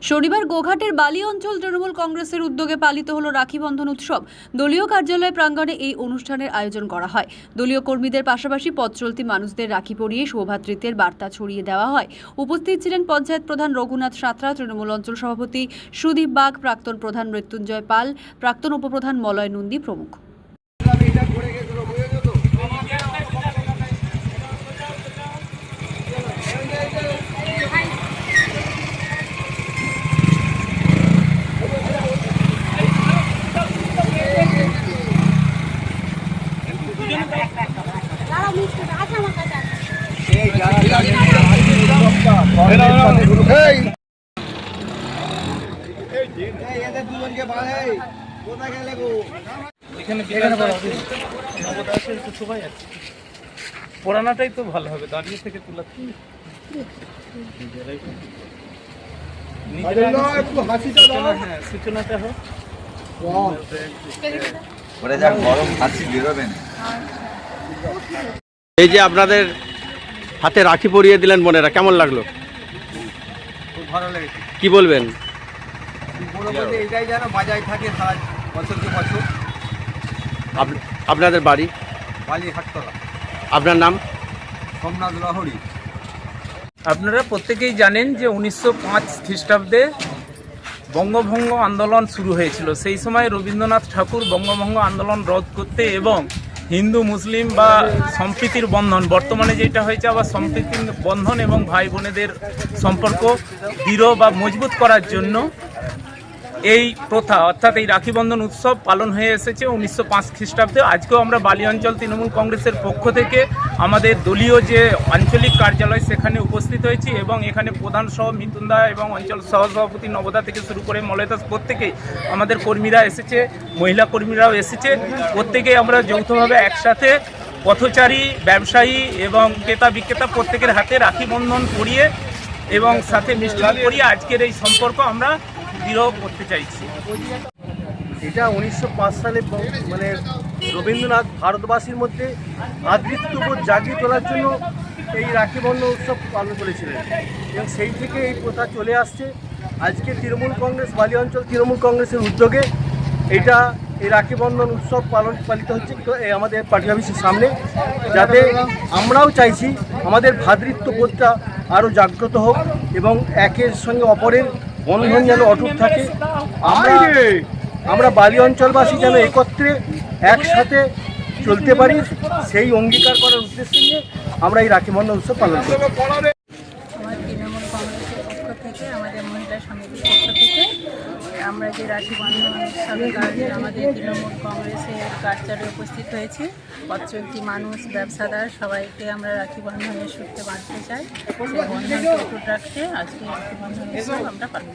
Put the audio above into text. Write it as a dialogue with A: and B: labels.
A: শনিবার গোঘাটের বালি অঞ্চল তৃণমূল কংগ্রেসের উদ্যোগে পালিত হলো রাখি বন্ধন উৎসব। দলীয় কার্যালয় প্রাঙ্গণে এই অনুষ্ঠানের আয়োজন করা হয়। দলীয় কর্মীদের পাশাপাশি পথ চলতি মানুষদের রাখি পরিয়ে সৌভাতৃত্বের বার্তা ছড়িয়ে দেওয়া হয়। উপস্থিত ছিলেন পঞ্চায়েত প্রধান রঘুনাথ সাঁতরা, তৃণমূল অঞ্চল সভাপতি সুদীপ বাগ প্রাক্তন প্রধান মৃত্যুঞ্জয় পাল, প্রাক্তন উপপ্রধান মলয় নন্দী প্রমুখ।
B: পড়ানোটাই তো ভালো হবে দাঁড়িয়ে থেকে তোলা হ্যাঁ সূচনাটা হোক।
C: এই যে আপনাদের হাতে রাখি পরিয়ে দিলেন বোনেরা কেমন লাগল?
D: ভালো লেগেছে।
C: কি বলবেন?
D: পুরো বলতে এটাই যেন বাজায় থাকে সারা বছর কি বছর।
C: আপ- আপনাদের বাড়ি?
D: বালি হাটতলা
C: আপনার নাম?
D: সোমনাথ লহরি।
B: আপনারা প্রত্যেকেই জানেন যে উনিশশো পাঁচ খ্রিস্টাব্দে বঙ্গভঙ্গ আন্দোলন শুরু হয়েছিল। সেই সময় রবীন্দ্রনাথ ঠাকুর বঙ্গভঙ্গ আন্দোলন রদ করতে এবং হিন্দু, মুসলিম বা সম্প্রীতির বন্ধন। বর্তমানে যেটা হয়েছে আবার সম্প্রীতির বন্ধন এবং ভাই বোনেদের সম্পর্ক দৃঢ় বা মজবুত করার জন্য এই প্রথা, অর্থাৎ এই রাখি বন্ধন উৎসব পালন হয়ে এসেছে উনিশশো পাঁচ খ্রিস্টাব্দে। আজকেও আমরা বালি অঞ্চল তৃণমূল কংগ্রেসের পক্ষ থেকে আমাদের দলীয় যে আঞ্চলিক কার্যালয় সেখানে উপস্থিত হয়েছি এবং এখানে প্রধান সহ মিথুন দা এবং অঞ্চল সহসভাপতি নবদা থেকে শুরু করে মলয়দাস প্রত্যেকেই আমাদের কর্মীরা এসেছে, মহিলা কর্মীরাও এসেছে। প্রত্যেকেই আমরা যৌথভাবে একসাথে পথচারী, ব্যবসায়ী এবং ক্রেতা বিক্রেতা প্রত্যেকের হাতে রাখি বন্ধন পরিয়ে এবং সাথে মিষ্টি করিয়ে আজকের এই সম্পর্ক আমরা দৃঢ় করতে চাইছি।
E: এটা উনিশশো পাঁচ সালে মানে রবীন্দ্রনাথ ভারতবাসীর মধ্যে ভ্রাতৃত্ববোধ জাগিয়ে তোলার জন্য এই রাখি বন্ধন উৎসব পালন করেছিলেন। এবং সেই থেকে এই প্রথা চলে আসছে। আজকে তৃণমূল কংগ্রেস, বালি অঞ্চল তৃণমূল কংগ্রেসের উদ্যোগে এটা এই রাখি বন্ধন উৎসব পালন পালিত হচ্ছে আমাদের পার্টি অফিসের সামনে। যাতে আমরাও চাইছি আমাদের ভ্রাতৃত্ববোধটা আরও জাগ্রত হোক এবং একের সঙ্গে অপরের বন্ধন যেন অটুট থাকে। আমরা আমরা বালি অঞ্চলবাসী যেন একত্রে একসাথে চলতে পারি, সেই অঙ্গীকার করার উদ্দেশ্য নিয়ে আমরা এই রাখি বন্ধন উৎসব পালন করি।
F: কংগ্রেসের পক্ষ থেকে, আমাদের মহিলা পক্ষ থেকে, আমরা যে রাখি বন্ধন উৎসবের আমাদের তৃণমূল কংগ্রেসের কার্যালয়ে উপস্থিত হয়েছি। পথচলতি মানুষ, ব্যবসাদার, সবাইকে আমরা রাখি বন্ধনের সূত্রে বাঁধতে চাই। সেই বন্ধনকে অটুট রাখতে আজকে রাখি বন্ধন উৎসব আমরা পালন